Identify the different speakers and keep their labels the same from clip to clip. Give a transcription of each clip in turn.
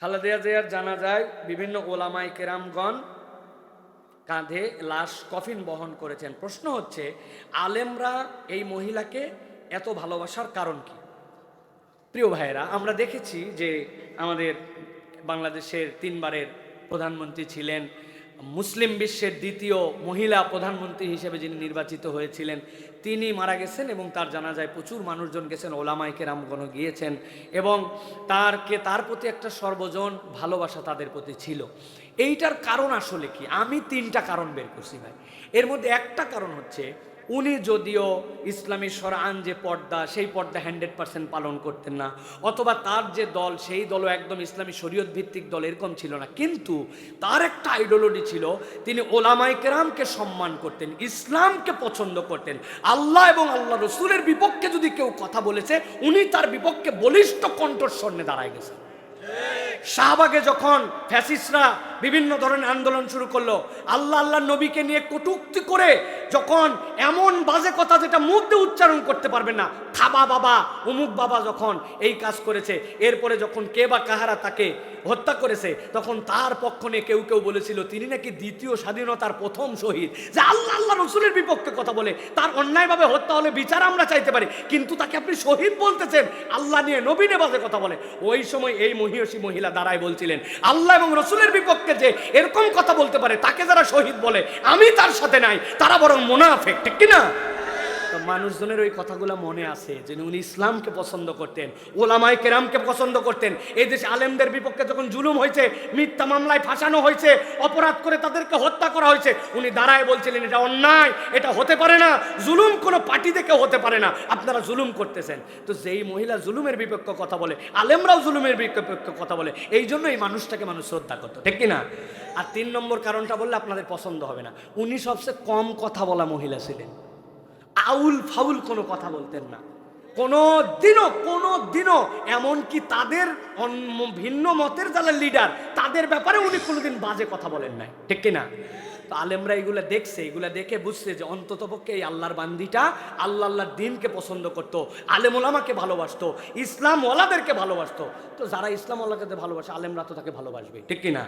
Speaker 1: খালেদা জিয়ার জানা যায় বিভিন্ন ওলামাই কেরামগণ কাঁধে লাশ কফিন বহন করেছেন। প্রশ্ন হচ্ছে, আলেমরা এই মহিলাকে এত ভালোবাসার কারণ কি? প্রিয় ভাইয়েরা, আমরা দেখেছি যে আমাদের বাংলাদেশের তিনবারের প্রধানমন্ত্রী ছিলেন মুসলিম বিশ্বের দ্বিতীয় মহিলা প্রধানমন্ত্রী হিসেবে যিনি নির্বাচিত হয়েছিলেন, তিনি মারা গেছেন এবং তার জানা যায় প্রচুর মানুষজন গেছেন ওলামাইকে রামগণ গিয়েছেন এবং তারকে, তার প্রতি একটা সর্বজন ভালোবাসা তাদের প্রতি ছিল। এইটার কারণ আসলে কি? আমি তিনটা কারণ বের করছি ভাই। এর মধ্যে একটা কারণ হচ্ছে উনি যদিও ইসলামী সরান যে পর্দা, সেই পর্দা হান্ড্রেড পার্সেন্ট পালন করতেন না, অথবা তার যে দল, সেই দলও একদম ইসলামী শরীয়ত ভিত্তিক দল এরকম ছিল না। কিন্তু তার একটা আইডিওলজি ছিল, তিনি ওলামাই কেরামকে সম্মান করতেন, ইসলামকে পছন্দ করতেন। আল্লাহ এবং আল্লাহ রসুলের বিপক্ষে যদি কেউ কথা বলেছে, উনি তার বিপক্ষে বলিষ্ঠ কণ্ঠস্বর নিয়ে দাঁড়ায় গেছেন। শাহবাগে যখন ফ্যাসিস্টরা বিভিন্ন ধরনের আন্দোলন শুরু করল। আল্লাহ আল্লাহ নবীকে নিয়ে কটুক্তি করে যখন এমন বাজে কথা যেটা মুখ দিয়ে উচ্চারণ করতে পারবে না খাবা বাবা, অমুক বাবা যখন এই কাজ করেছে, এরপরে যখন কে বা কাহারা তাকে হত্যা করেছে, তখন তার পক্ষ নিয়ে কেউ কেউ বলেছিল, তিনি নাকি দ্বিতীয় স্বাধীনতার প্রথম শহীদ। যে আল্লাহ আল্লাহ রসুলের বিপক্ষে কথা বলে, তার অন্যায়ভাবে হত্যা হলে বিচার আমরা চাইতে পারি, কিন্তু তাকে আপনি শহীদ বলতেছেন, আল্লাহ নিয়ে নবীনে বাজে কথা বলে। ওই সময় এই মহিষী মহিলা দাঁড়ায় বলছিলেন, আল্লাহ এবং রসুলের বিপক্ষে যে এরকম কথা বলতে পারে, তাকে যারা শহীদ বলে, আমি তার সাথে নাই, তারা বরং মোনাফেক, ঠিক কিনা? তো মানুষজনের ওই কথাগুলো মনে আছে যে উনি ইসলামকে পছন্দ করতেন ওলামাই কেরামকে পছন্দ করতেন। এই দেশে আলেমদের বিপক্ষে যখন জুলুম হয়েছে, মিথ্যা মামলায় ফাঁসানো হয়েছে, অপরাধ করে তাদেরকে হত্যা করা হয়েছে, উনি দাঁড়ায় বলছিলেন, এটা অন্যায়, এটা হতে পারে না, জুলুম কোনো পার্টি থেকে হতে পারে না, আপনারা জুলুম করতেছেন। তো যেই মহিলা জুলুমের বিপক্ষে কথা বলে, আলেমরাও জুলুমের বিপক্ষে কথা বলে, এই জন্য এই মানুষটাকে মানুষ শ্রদ্ধা করতো, ঠিক কিনা? আর তিন নম্বর কারণটা বললে আপনাদের পছন্দ হবে না। উনি সবচেয়ে কম কথা বলা মহিলা ছিলেন। আউল ফাউল কোনো কথা বলতেন না। কোনো দিনও কোনো দিনও, এমনকি তাদের ভিন্ন মতের যারা লিডার তাদের ব্যাপারে উনি কোনোদিন বাজে কথা বলেন নাই। ঠিক কিনা? তো আলেমরা এগুলো দেখছে, এগুলা দেখে বুঝছে যে অন্তত পক্ষে এই আল্লাহর বান্দিটা আল্লাহ আল্লাহর দিনকে পছন্দ করতো, আলেমুলামাকে ভালোবাসতো ইসলাম ওয়ালাদেরকে ভালোবাসতো। তো যারা ইসলাম ওয়ালাকে ভালোবাসে, আলেমরা তো তাকে ভালোবাসবে। ঠিক কিনা?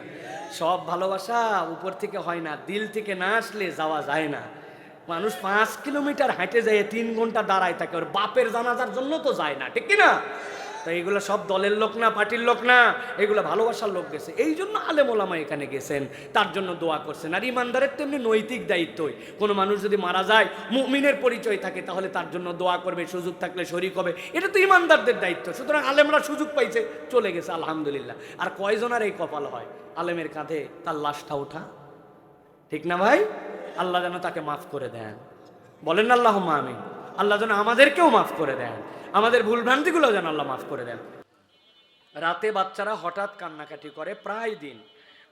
Speaker 1: সব ভালোবাসা উপর থেকে হয় না, দিল থেকে না আসলে যাওয়া যায় না। মানুষ পাঁচ কিলোমিটার হাঁটে যায় তিন ঘণ্টা দাঁড়ায় থাকে, ওর বাপের জানাজার জন্য তো যায় না, ঠিক না? তো এইগুলো সব দলের লোক না, পার্টির লোক না, এগুলো ভালোবাসার লোক গেছে। এই জন্য আলেমোলামা এখানে গেছেন, তার জন্য দোয়া করছেন। আর ইমানদারের তো এমনি নৈতিক দায়িত্বই। কোনো মানুষ যদি মারা যায়, মুমিনের পরিচয় থাকে, তাহলে তার জন্য দোয়া করবে, সুযোগ থাকলে শরিক হবে। এটা তো ইমানদারদের দায়িত্ব। সুতরাং আলেমরা সুযোগ পাইছে, চলে গেছে, আলহামদুলিল্লাহ। আর কয়জনের এই কপাল হয়? আলেমের কাঁধে তার লাশটা ওঠা, ঠিক না ভাই? আল্লাহ যেন তাকে মাফ করে দেন। বলেন আল্লাহ আমি আল্লাহ যেন আমাদেরকেও মাফ করে দেন। আমাদের ভুলভ্রান্তিগুলো যেন আল্লাহ মাফ করে দেন। রাতে বাচ্চারা হঠাৎ কান্নাকাটি করে, প্রায় দিন।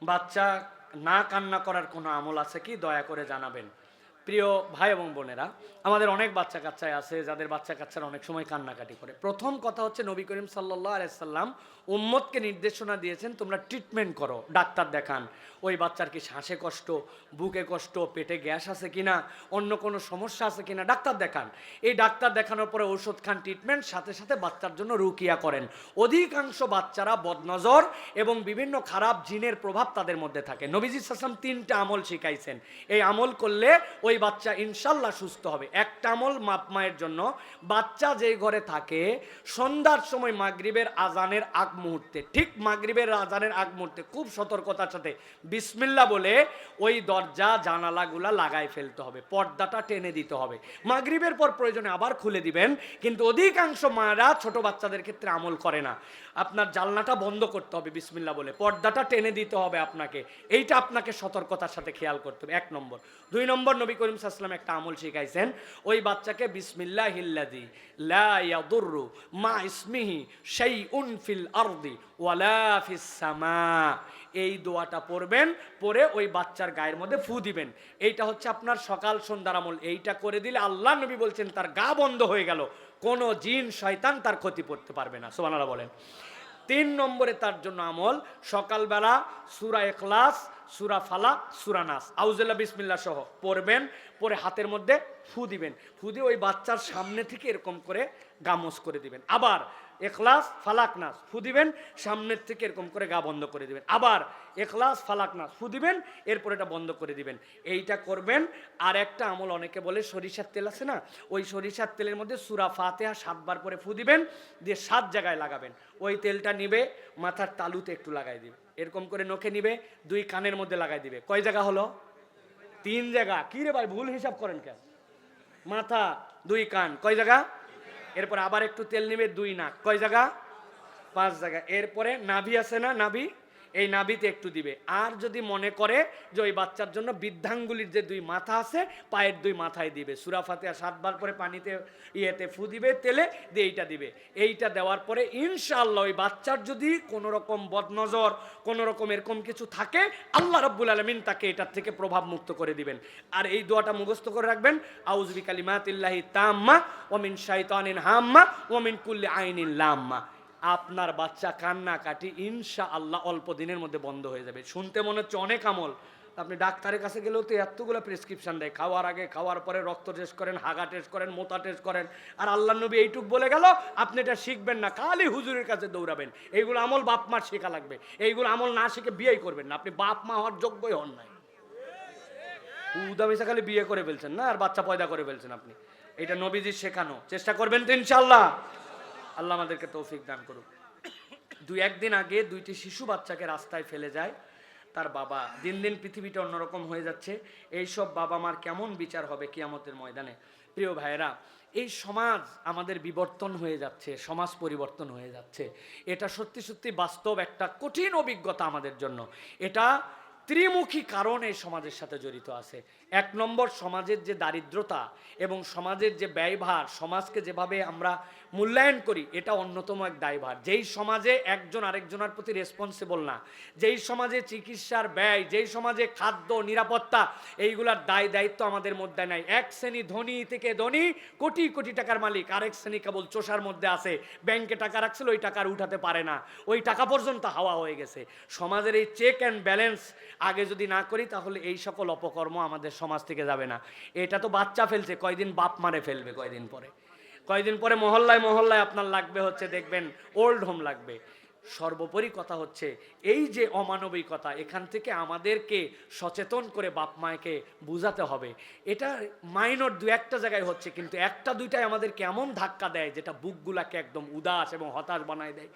Speaker 1: বাচ্চা না কান্না করার কোনো আমল আছে কি? দয়া করে জানাবেন। প্রিয় ভাই এবং বোনেরা, আমাদের অনেক বাচ্চা কাচ্চায় আছে যাদের বাচ্চা কাচ্চারা অনেক সময় কান্নাকাটি করে। প্রথম কথা হচ্ছে নবী করিম সাল্লাহ আলাইসাল্লাম উম্মতকে নির্দেশনা দিয়েছেন, তোমরা ট্রিটমেন্ট করো, ডাক্তার দেখান, ওই বাচ্চার কি শ্বাসে কষ্ট, বুকে কষ্ট, পেটে গ্যাস আছে কিনা, অন্য কোনো সমস্যা আছে কিনা, ডাক্তার দেখান। এই ডাক্তার দেখানোর পরে ওষুধ খান ট্রিটমেন্ট সাথে সাথে বাচ্চার জন্য রুকিয়া করেন। অধিকাংশ বাচ্চারা বদনজর এবং বিভিন্ন খারাপ জিনের প্রভাব তাদের মধ্যে থাকে। নবীজি সাসাম তিনটা আমল শিখাইছেন। এই আমল করলে ওই বাচ্চা ইনশাল্লাহ সুস্থ হবে। একটা আমল মাপ মায়ের জন্য। বাচ্চা যেই ঘরে থাকে, সন্ধ্যার সময় মাগরিবের আজানের আগ মুহূর্তে, ঠিক মাগরিবের আজানের আগ মুহূর্তে খুব সতর্কতার সাথে বিসমিল্লা বলে ওই দরজা, জানালাগুলা লাগাই ফেলতে হবে, পর্দাটা টেনে দিতে হবে। মাগরিবের পর প্রয়োজনে আবার খুলে দিবেন, কিন্তু অধিকাংশ মায়েরা ছোট বাচ্চাদের ক্ষেত্রে আমল করে না। আপনার জানলাটা বন্ধ করতে হবে বিসমিল্লা বলে, পর্দাটা টেনে দিতে হবে আপনাকে। এইটা আপনাকে সতর্কতার সাথে খেয়াল করতে হবে। এক নম্বর। দুই নম্বর, নবী করিম সাল্লাম একটা আমল শিখাইছেন, ওই বাচ্চাকে বিসমিল্লাহ হিল্লাদি লা ইয়াদুররু মা ইসমিহি শাইউন ফিল আরদি ওয়ালা ফিস সামা। এই দোয়াটা পড়বেন পরে ওই বাচ্চার গায়ের মধ্যে ফু দিবেন। এইটা হচ্ছে আপনার সকাল সন্ধ্যার আমল। এইটা করে দিলে আল্লাহ নবী বলছেন, তার গা বন্ধ হয়ে গেল। কোনো জিন, শয়তান তার ক্ষতি করতে পারবে না। সোমানারা বলেন। তিন নম্বরে তার জন্য আমল, সকালবেলা সুরা এখলাস সুরা ফালা সুরা নাস। বিসমিল্লা সহ পড়বেন। পরে হাতের মধ্যে ফু দিবেন। ফু দিয়ে ওই বাচ্চার সামনে থেকে এরকম করে গামস করে দিবেন। আবার এখলাস ফালাক নাস, ফু দিবেন, সামনের থেকে এরকম করে গা বন্ধ করে দিবেন। আবার এখলাস ফালাক নাস, ফু দিবেন, এরপর এটা বন্ধ করে দিবেন। এইটা করবেন, আর একটা আমল অনেকে বলে সরিষার তেল আছে না? ওই সরিষার তেলের মধ্যে সুরা ফাতেহা সাতবার করে ফু দিবেন, দিয়ে সাত জায়গায় লাগাবেন। ওই তেলটা নিবে, মাথার তালুতে একটু লাগাই দিবে। এরকম করে নখে নিবে, দুই কানের মধ্যে লাগাই দিবে। কয় জায়গা হলো? তিন জায়গা। কি রে ভাই, ভুল হিসাব করেন কেন? মাথা, দুই কান, কয় জায়গা? এরপর আবার একটু তেল নিবে, দুই নাক, কয় জায়গা? পাঁচ জায়গা। এরপরে নাভি আছে না, নাভি? এই নাভিতে একটু দিবে। আর যদি মনে করে যে ওই বাচ্চার জন্য বৃদ্ধাঙ্গুলির যে দুই মাথা আছে, পায়ের দুই মাথায় দিবে। সুরাফাতে সাতবার করে পানিতে ইয়েতে ফু দিবে, তেলে দিয়ে এইটা দিবে। এইটা দেওয়ার পরে ইনশাআল্লাহ ওই বাচ্চার যদি কোনো রকম বদনজর কোনো রকম এরকম কিছু থাকে, আল্লাহ রব্বুল আলমিন তাকে এটার থেকে প্রভাব মুক্ত করে দিবেন। আর এই দোয়াটা মুখস্থ করে রাখবেন আউজবি কালিমাতিল্লাহি তাম্মা ওমিন শাইতানিন হাম্মা ওমিন কুল্লি আইনিন লাম্মা। আপনার বাচ্চা কান্না কাটি ইনশা আল্লাহ অল্প দিনের মধ্যে বন্ধ হয়ে যাবে। শুনতে মনে হচ্ছে অনেক আমল। আপনি ডাক্তারের কাছে গেলেও তো এতগুলো প্রেসক্রিপশন দেয়। খাওয়ার আগে, খাওয়ার পরে রক্ত টেস্ট করেন, হাগা টেস্ট করেন, মোতা টেস্ট করেন। আর আল্লাহ নবী এইটুক বলে গেল, আপনি এটা শিখবেন না, খালি হুজুরের কাছে দৌড়াবেন। এইগুলো আমল বাপ মার শেখা লাগবে। এইগুলো আমল না শিখে বিয়েই করবেন না। আপনি বাপ মা হওয়ার যোগ্যই হন নাই। উদামিসা খালি বিয়ে করে ফেলছেন না? আর বাচ্চা পয়দা করে ফেলছেন আপনি। এটা নবীজির শেখানো। চেষ্টা করবেন তো ইনশাল্লাহ আল্লাহ আমাদেরকে তৌফিক দান করুক। দুই একদিন আগে দুইটি শিশু বাচ্চাকে রাস্তায় ফেলে যায়। তার বাবা দিন দিন পৃথিবীটা অন্যরকম হয়ে যাচ্ছে। এইসব বাবা মার কেমন বিচার হবে কিয়ামতের ময়দানে? প্রিয় ভাইয়েরা, এই সমাজ আমাদের বিবর্তন হয়ে যাচ্ছে, সমাজ পরিবর্তন হয়ে যাচ্ছে। এটা সত্যি সত্যি বাস্তব একটা কঠিন অভিজ্ঞতা আমাদের জন্য। এটা ত্রিমুখী কারণ এই সমাজের সাথে জড়িত আছে। এক নম্বর সমাজের যে দারিদ্রতা এবং সমাজের যে ব্যয়ভার, সমাজকে যেভাবে আমরা মূল্যায়ন করি, এটা অন্যতম এক দায়ভার। যেই সমাজে একজন আরেকজনের প্রতি রেসপন্সিবল না, যেই সমাজে চিকিৎসার ব্যয়, যেই সমাজে খাদ্য নিরাপত্তা, এইগুলার দায় দায়িত্ব আমাদের মধ্যে নাই। এক শ্রেণি ধনী থেকে ধনী, কোটি কোটি টাকার মালিক, আরেক শ্রেণি কেবল চোষার মধ্যে আছে, ব্যাংকে টাকা রাখছিল, ওই টাকার উঠাতে পারে না। ওই টাকা পর্যন্ত হাওয়া হয়ে গেছে। সমাজের এই চেক অ্যান্ড ব্যালেন্স আগে যদি না করি, তাহলে এই সকল অপকর্ম আমাদের সমাজ থেকে যাবে না। এটা তো বাচ্চা ফেলছে, কয়দিন বাপ মারে ফেলবে কয়দিন পরে। কয়দিন পরে মহল্লায় মহল্লায় আপনার লাগবে হচ্ছে, দেখবেন ওল্ড হোম লাগবে। সর্বোপরি কথা হচ্ছে, এই যে অমানবিকতা, এখান থেকে আমাদেরকে সচেতন করে বাপ মায়কে বুঝাতে হবে। এটা মাইনর দু একটা জায়গায় হচ্ছে, কিন্তু একটা দুইটাই আমাদের কেমন ধাক্কা দেয়, যেটা বুকগুলাকে একদম উদাস এবং হতাশ বানায় দেয়।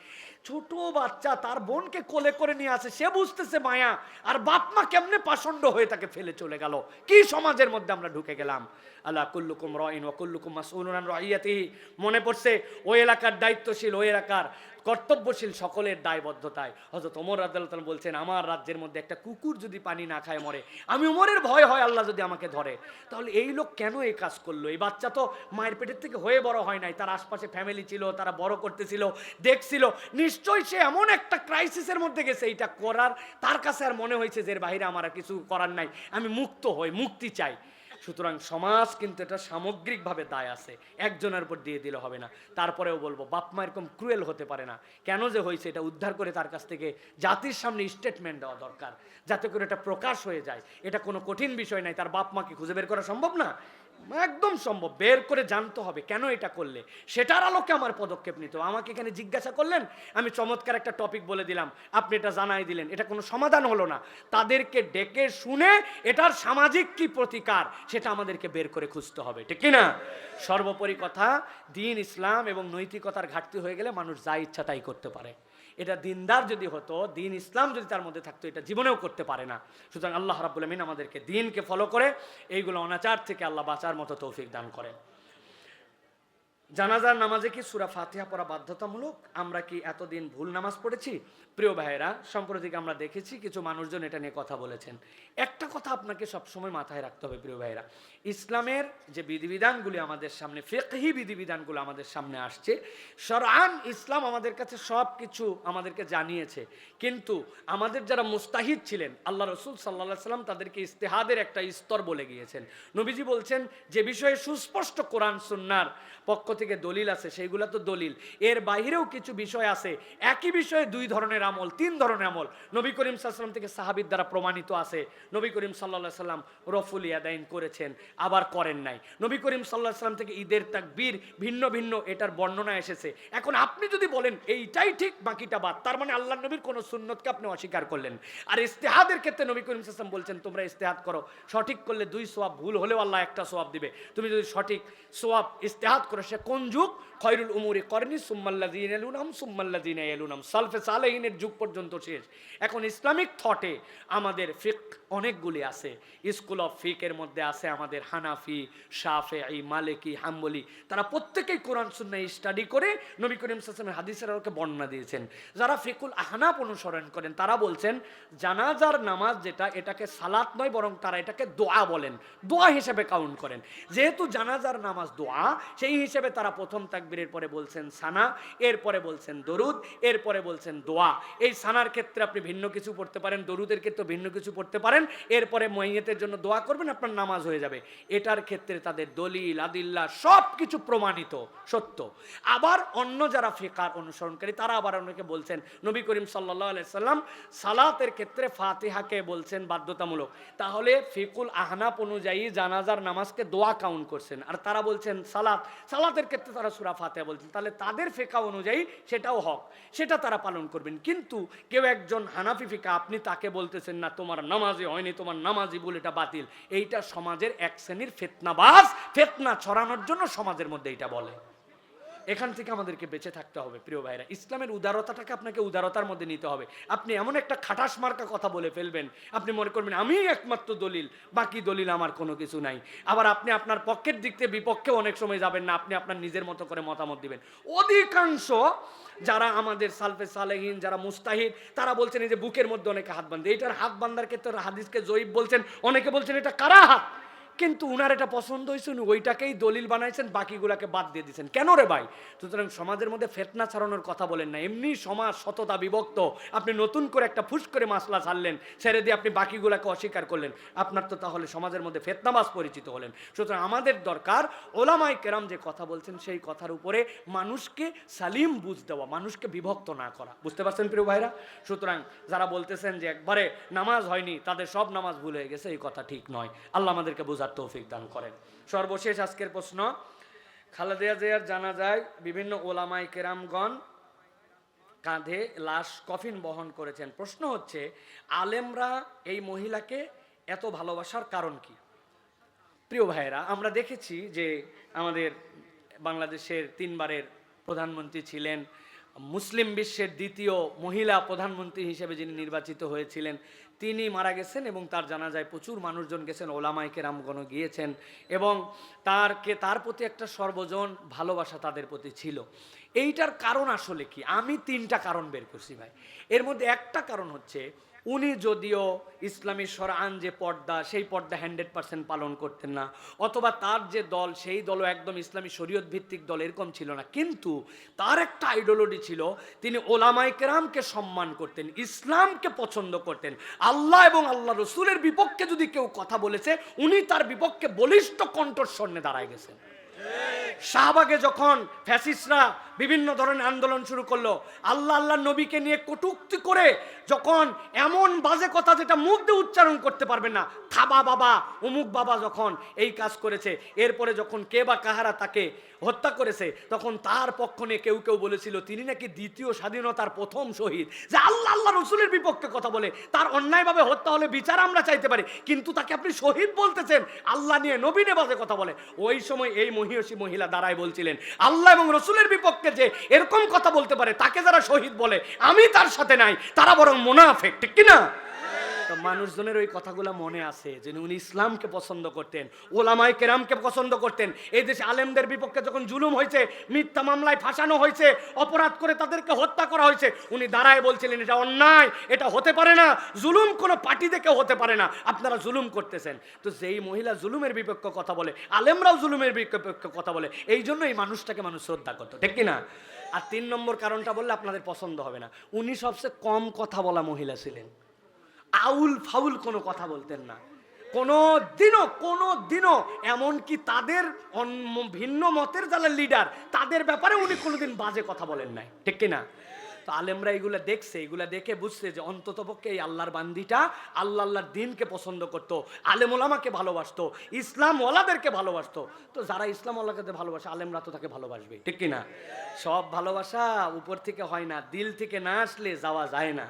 Speaker 1: ছোট বাচ্চা তার বোনকে কোলে করে নিয়ে আসে। সে বুঝতেছে মায়া, আর বাপ মা কেমনে পাষণ্ড হয়ে তাকে ফেলে চলে গেল। কি সমাজের মধ্যে আমরা ঢুকে গেলাম? আল্লাহ, কুল্লুকুম রয়িন ও কুল্লুকুম মাসউলুন রয়াতিহি মনে পড়ছে, ওই এলাকার দায়িত্বশীল, ওই এলাকার কর্তব্যশীল সকলের দায়বদ্ধতায়। হয়তো তোমর আদালত বলছেন, আমার রাজ্যের মধ্যে একটা কুকুর যদি পানি না খায় মরে, আমি উমরের ভয় হয় আল্লাহ যদি আমাকে ধরে। তাহলে এই লোক কেন এই কাজ করল? এই বাচ্চা তো মায়ের পেটের থেকে হয়ে বড় হয় নাই। তার আশপাশে ফ্যামিলি ছিল, তারা বড় করতেছিল, দেখছিল নিশ্চয়ই সে এমন একটা ক্রাইসিসের মধ্যে গেছে, এইটা করার, তার কাছে আর মনে হয়েছে যে এর বাইরে আমার আর কিছু করার নাই। আমি মুক্ত হই, মুক্তি চাই। সুতরাং সমাজ কিন্তু এটা সামগ্রিকভাবে দায় আছে। একজনের উপর দিয়ে দিলে হবে না। তারপরেও বলব, বাপ মা এরকম ক্রুয়েল হতে পারে না। কেন যে হয়েছে এটা উদ্ধার করে তার কাছ থেকে জাতির সামনে স্টেটমেন্ট দেওয়া দরকার। যাতে করে এটা প্রকাশ হয়ে যায়। এটা কোনো কঠিন বিষয় নাই। তার বাপ মাকে খুঁজে বের করা সম্ভব না? একদম সম্ভব। বের করে জানতে হবে কেন এটা করলে। সেটার আলোকে আমার পদক্ষেপ নিতে হবে। আমাকে এখানে জিজ্ঞাসা করলেন, আমি চমৎকার একটা টপিক বলে দিলাম। আপনি এটা জানাই দিলেন। এটা কোনো সমাধান হলো না। তাদেরকে ডেকে শুনে এটার সামাজিক কি প্রতিকার, সেটা আমাদেরকে বের করে খুঁজতে হবে। ঠিক না? সর্বোপরি কথা, দিন ইসলাম এবং নৈতিকতার ঘাটতি হয়ে গেলে মানুষ যা ইচ্ছা তাই করতে পারে। এটা দিনদার যদি হতো, দিন ইসলাম যদি তার মধ্যে থাকতো, এটা জীবনেও করতে পারে না। সুতরাং আল্লাহ রাবুল আমিন আমাদেরকে দিনকে ফলো করে, এইগুলো অনাচার থেকে আল্লাহ বাঁচার মতো তৌফিক দান করেন। জানাজার নামাজে কি সুরা ফাতিহা পড়া বাধ্যতামূলক? আমরা কি এতদিন ভুল নামাজ পড়েছি? প্রিয় ভাইয়েরা সম্প্রতিক আমরা দেখেছি কিছু মানুষজন এটা নিয়ে কথা বলেছেন। একটা কথা আপনাকে সবসময় মাথায় রাখতে হবে, প্রিয় ভাইয়েরা। ইসলামের যে বিধিবিধানগুলি আমাদের সামনে, ফেকহি বিধিবিধানগুলো আমাদের সামনে আসছে সরান ইসলাম আমাদের কাছে সব কিছু আমাদেরকে জানিয়েছে। কিন্তু আমাদের যারা মুস্তাহিদ ছিলেন, আল্লাহ রসুল সাল্লাহ সাল্লাম তাদেরকে ইস্তেহাদের একটা স্তর বলে গিয়েছেন। নবীজি বলছেন, যে বিষয়ে সুস্পষ্ট কোরআন, সুন্নার পক্ষ থেকে দলিল আছে, সেইগুলো তো দলিল। এর বাইরেও কিছু বিষয় আছে। একই বিষয়ে দুই ধরনের আমল, তিন ধরনের আমল। নবী করিম সাল্লাম থেকে সাহাবির দ্বারা প্রমাণিত আছে, নবী করিম সাল্লাহ সাল্লাম রফুল ইয়াদাইন করেছেন, আবার করেন নাই। নবী করিম সাল্লাহ সাল্লাম থেকে ঈদের তাকবীর ভিন্ন ভিন্ন এটার বর্ণনা এসেছে। এখন আপনি যদি বলেন, এইটাই ঠিক, বাকিটা বাদ, তার মানে আল্লাহ নবীর কোনো সুন্নতকে আপনি অস্বীকার করলেন। আর ইস্তেহাদের ক্ষেত্রে নবী করিম সাল্লাম বলছেন, তোমরা ইস্তেহাদ করো। সঠিক করলে দুই সোয়াব ভুল হলেও আল্লাহ একটা সোয়াব দিবে। তুমি যদি সঠিক সোয়াব ইস্তেহাদ করো, সে কোন যুগ? খয়রুল উমুরি করেনি সুম্মাল্লাদিন এলুনাম সুম্মাল্লাদিন এলুনাম সালফে সালেহিনের যুগ পর্যন্ত শেষ। এখন ইসলামিক থটে আমাদের ফিক অনেকগুলি আছে। স্কুল অফ ফিকের মধ্যে আছে আমাদের হানাফি শাফে এই মালিকি, হাম্বলি। তারা প্রত্যেকেই কোরআন সুন্না স্টাডি করে নবী করিম সাসমের হাদিসের আলোকে বর্ণনা দিয়েছেন। যারা ফিকুল আহনাপ অনুসরণ করেন, তারা বলছেন, জানাজার নামাজ যেটা, এটাকে সালাত নয়, বরং তারা এটাকে দোয়া বলেন। দোয়া হিসেবে কাউন্ট করেন। যেহেতু জানাজার নামাজ দোয়া, সেই হিসেবে তারা প্রথম তাকবীরের পরে বলছেন সানা, এরপরে বলছেন দরুদ, এরপরে বলছেন দোয়া। এই সানার ক্ষেত্রে আপনি ভিন্ন কিছু পড়তে পারেন, দরুদের ক্ষেত্রে ভিন্ন কিছু পড়তে পারেন, এরপরে মহিয়তের জন্য দোয়া করবেন, আপনার নামাজ হয়ে যাবে। এটার ক্ষেত্রে তাদের দলিল, আদিল্লা সব কিছু প্রমাণিত, সত্য। আবার অন্য যারা ফিকার অনুসরণকারী, তারা আবার অনেকে বলছেন, নবী করিম সাল্লাহ সাল্লাম সালাতের ক্ষেত্রে ফাতিহাকে বলছেন বাধ্যতামূলক। তাহলে ফিকুল আহনাপ অনুযায়ী জানাজার নামাজকে দোয়া কাউন্ট করছেন। আর তারা বলছেন সালাত সালাতের ক্ষেত্রে তারা সুরা ফাতে বলছেন তাহলে তাদের ফেকা অনুযায়ী সেটাও হক, সেটা তারা পালন করবেন। কিন্তু কেউ একজন হানাফি ফিকা, আপনি তাকে বলতেছেন, না, তোমার নামাজে হয়নি, তোমার নামাজি বলে এটা বাতিল। এইটা সমাজের এক শ্রেণির ফেতনাবাস ফেতনা ছড়ানোর জন্য সমাজের মধ্যে এটা বলে। এখান থেকে আমাদেরকে বেঁচে থাকতে হবে, প্রিয় ভাইরা। ইসলামের উদারতাটাকে আপনাকে উদারতার মধ্যে নিতে হবে। আপনি এমন একটা খাটাস মার্কা কথা বলে ফেলবেন, আপনি মনে করবেন, আমি একমাত্র দলিল, বাকি দলিল আমার কোনো কিছু নাই। আবার আপনি আপনার পক্ষের দিক থেকে বিপক্ষে অনেক সময় যাবেন না, আপনি আপনার নিজের মতো করে মতামত দিবেন। অধিকাংশ যারা আমাদের সালফে সালেহীন, যারা মুস্তাহিদ, তারা বলছেন এই যে বুকের মধ্যে অনেকে হাত বান্ধে এটার হাত বান্ধার ক্ষেত্রে হাদিসকে জয়ীব বলছেন, অনেকে বলছেন, এটা কারা হাত? কিন্তু উনার এটা পছন্দ হয়েছে, উনি ওইটাকেই দলিল বানাইছেন, বাকিগুলাকে বাদ দিয়ে দিয়েছেন কেন রে ভাই? সুতরাং সমাজের মধ্যে ফেতনা ছাড়ানোর কথা বলেন না। এমনি সমাজ সততা বিভক্ত। আপনি নতুন করে একটা ফুস করে মাসলা ছাড়লেন, ছেড়ে দিয়ে আপনি বাকিগুলাকে অস্বীকার করলেন। আপনার তো তাহলে সমাজের মধ্যে ফেতনাবাস পরিচিত হলেন। সুতরাং আমাদের দরকার ওলামাই কেরাম যে কথা বলছেন, সেই কথার উপরে মানুষকে সালিম বুঝ দেওয়া, মানুষকে বিভক্ত না করা। বুঝতে পারছেন প্রিয় ভাইরা? সুতরাং যারা বলতেছেন যে একবারে নামাজ হয়নি, তাদের সব নামাজ ভুল হয়ে গেছে, এই কথা ঠিক নয়। আল্লাহ আমাদেরকে বোঝার তৌফিক দান করেন। সর্বশেষ আজকের প্রশ্ন, খালেদা জিয়ার জানা যায় বিভিন্ন ওলামাই কেরামগণ কাঁধে লাশ কফিন বহন করেছেন। প্রশ্ন হচ্ছে, আলেমরা এই মহিলাকে এত ভালোবাসার কারণ কি? প্রিয় ভাইয়েরা, আমরা দেখেছি যে আমাদের বাংলাদেশের তিনবারের প্রধানমন্ত্রী ছিলেন, মুসলিম বিশ্বের দ্বিতীয় মহিলা প্রধানমন্ত্রী হিসেবে যিনি নির্বাচিত হয়েছিলেন তিনি মারা গেছেন এবং তার জানা যায় প্রচুর মানুষজন গেছেন ওলামাইকে রামগণ গিয়েছেন এবং তারকে তার প্রতি একটা সর্বজন ভালোবাসা তাদের প্রতি ছিল। এইটার কারণ আসলে কি? আমি তিনটা কারণ বের করছি ভাই। এর মধ্যে একটা কারণ হচ্ছে উনি যদিও ইসলামী সরান যে পর্দা, সেই পর্দা হান্ড্রেড পার্সেন্ট পালন করতেন না, অথবা তার যে দল, সেই দলও একদম ইসলামী শরীয়ত ভিত্তিক দল, এরকম ছিল না। কিন্তু তার একটা আইডোলজি ছিল, তিনি ওলামাই কেরামকে সম্মান করতেন, ইসলামকে পছন্দ করতেন। আল্লাহ এবং আল্লাহ রসুলের বিপক্ষে যদি কেউ কথা বলেছে, উনি তার বিপক্ষে বলিষ্ঠ কণ্ঠস্বর্ণে দাঁড়ায় গেছেন। শাহবাগে যখন ফ্যাসিস্টরা বিভিন্ন ধরনের আন্দোলন শুরু করল। আল্লাহ আল্লাহ নবীকে নিয়ে কটুক্তি করে যখন এমন বাজে কথা যেটা মুখ দিয়ে উচ্চারণ করতে পারবেন না, থাবা বাবা, অমুক বাবা যখন এই কাজ করেছে, এরপরে যখন কে বা কাহারা তাকে হত্যা করেছে, তখন তার পক্ষ নিয়ে কেউ কেউ বলেছিল, তিনি নাকি দ্বিতীয় স্বাধীনতার প্রথম শহীদ। যে আল্লাহ আল্লাহ রসুলের বিপক্ষে কথা বলে, তার অন্যায়ভাবে হত্যা হলে বিচার আমরা চাইতে পারি, কিন্তু তাকে আপনি শহীদ বলতেছেন, আল্লাহ নিয়ে নবীনে বাজে কথা বলে। ওই সময় এই মহিষী মহিলা দাঁড়ায় বলছিলেন, আল্লাহ এবং রসুলের বিপক্ষে যে এরকম কথা বলতে পারে, তাকে যারা শহীদ বলে, আমি তার সাথে নাই, তারা বরং মোনাফেক, ঠিক কিনা? মানুষজনের ওই কথাগুলো মনে আছে যে উনি ইসলামকে পছন্দ করতেন, ওলামায় কেরামকে পছন্দ করতেন। এই দেশে আলেমদের বিপক্ষে যখন জুলুম হয়েছে, মিথ্যা মামলায় ফাঁসানো হয়েছে, অপরাধ করে তাদেরকে হত্যা করা হয়েছে, উনি দাঁড়ায় বলছিলেন, এটা অন্যায়, এটা হতে পারে না, জুলুম কোনো পার্টি দেখে হতে পারে না, আপনারা জুলুম করতেছেন। তো যেই মহিলা জুলুমের বিপক্ষে কথা বলে, আলেমরাও জুলুমের বিপক্ষে কথা বলে, এই জন্য এই মানুষটাকে মানুষ শ্রদ্ধা করতো, ঠিক কিনা? আর তিন নম্বর কারণটা বললে আপনাদের পছন্দ হবে না। উনি সবচেয়ে কম কথা বলা মহিলা ছিলেন। আউল ফাউল কোনো কথা বলতেন না। কোনো দিনও কোনো দিনও এমনকি তাদের ভিন্ন মতের যারা লিডার তাদের ব্যাপারে উনি কোনোদিন বাজে কথা বলেন নাই। ঠিক কিনা? তো আলেমরা এগুলো দেখছে, এগুলা দেখে বুঝছে যে অন্তত পক্ষে এই আল্লাহর বান্দিটা আল্লাহ আল্লাহর দিনকে পছন্দ করতো আলেম ওলামাকে ভালোবাসতো ইসলাম ওলাদেরকে ভালোবাসতো। তো যারা ইসলাম ওলাকে ভালোবাসে, আলেমরা তো তাকে ভালোবাসবে, ঠিক কিনা? সব ভালোবাসা উপর থেকে হয় না, দিল থেকে না আসলে যাওয়া যায় না।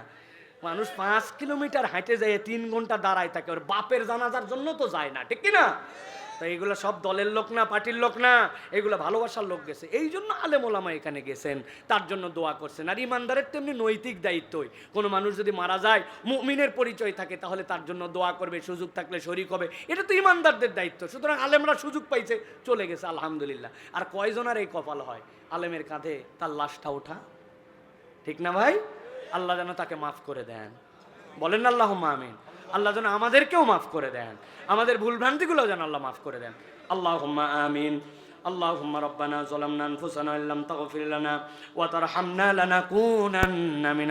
Speaker 1: মানুষ পাঁচ কিলোমিটার হাঁটে যায় তিন ঘণ্টা দাঁড়ায় থাকে, ওর বাপের জানাজার জন্য তো যায় না, ঠিক কিনা তো এগুলো সব দলের লোক না, পার্টির লোক না, এগুলো ভালোবাসার লোক গেছে। এই জন্য আলেম ওলামা এখানে গেছেন, তার জন্য দোয়া করছেন। আর ইমানদারের তেমনি নৈতিক দায়িত্বই। কোনো মানুষ যদি মারা যায়, মুমিনের পরিচয় থাকে, তাহলে তার জন্য দোয়া করবে, সুযোগ থাকলে শরিক হবে। এটা তো ইমানদারদের দায়িত্ব। সুতরাং আলেমরা সুযোগ পাইছে, চলে গেছে, আলহামদুলিল্লাহ। আর কয়জনের এই কপাল হয়? আলেমের কাঁধে তার লাশটা ওঠা, ঠিক না ভাই? আল্লাহ যেন তাকে মাফ করে দেন বলেন আল্লাহ আমিন আল্লাহ যেন আমাদেরকেও মাফ করে দেন আমাদের ভুল ভ্রান্তিগুলো যেন আল্লাহ মাফ করে দেন আল্লাহ আমিন اللهم ربنا ظلمنا انفسنا ان لم تغفر لنا وترحمنا لنكونن من